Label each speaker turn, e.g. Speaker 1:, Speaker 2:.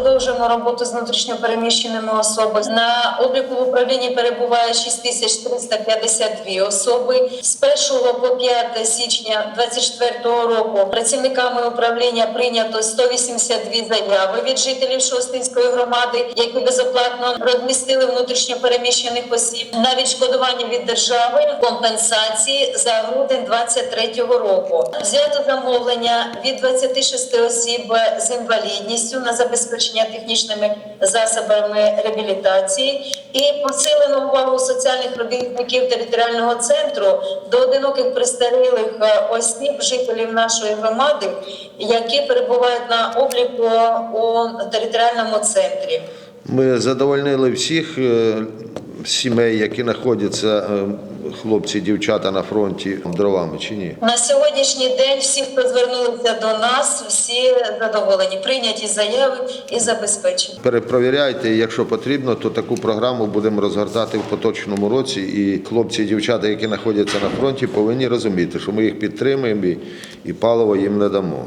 Speaker 1: продовжуємо роботу з внутрішньопереміщеними особами. На обліку в управлінні перебуває 6352 особи. З 1 по 5 січня 2024 року працівниками управління прийнято 182 заяви від жителів Шостинської громади, які безоплатно розмістили внутрішньопереміщених осіб на відшкодування від держави компенсації за грудень 2023 року. Взято замовлення від 26 осіб з інвалідністю на забезпечення технічними засобами реабілітації і посилено увагу соціальних робітників територіального центру до одиноких престарілих е, осіб, жителів нашої громади, які перебувають на обліку у територіальному центрі.
Speaker 2: Ми задовольнили всіх е, сімей, які знаходяться е, хлопці, дівчата на фронті дровами чи ні?
Speaker 1: На сьогоднішній день всі, хто звернулися до нас, всі задоволені, прийняті заяви і забезпечені.
Speaker 2: Перепровіряйте, якщо потрібно, то таку програму будемо розгортати в поточному році. І хлопці і дівчата, які знаходяться на фронті, повинні розуміти, що ми їх підтримуємо і паливо їм не дамо.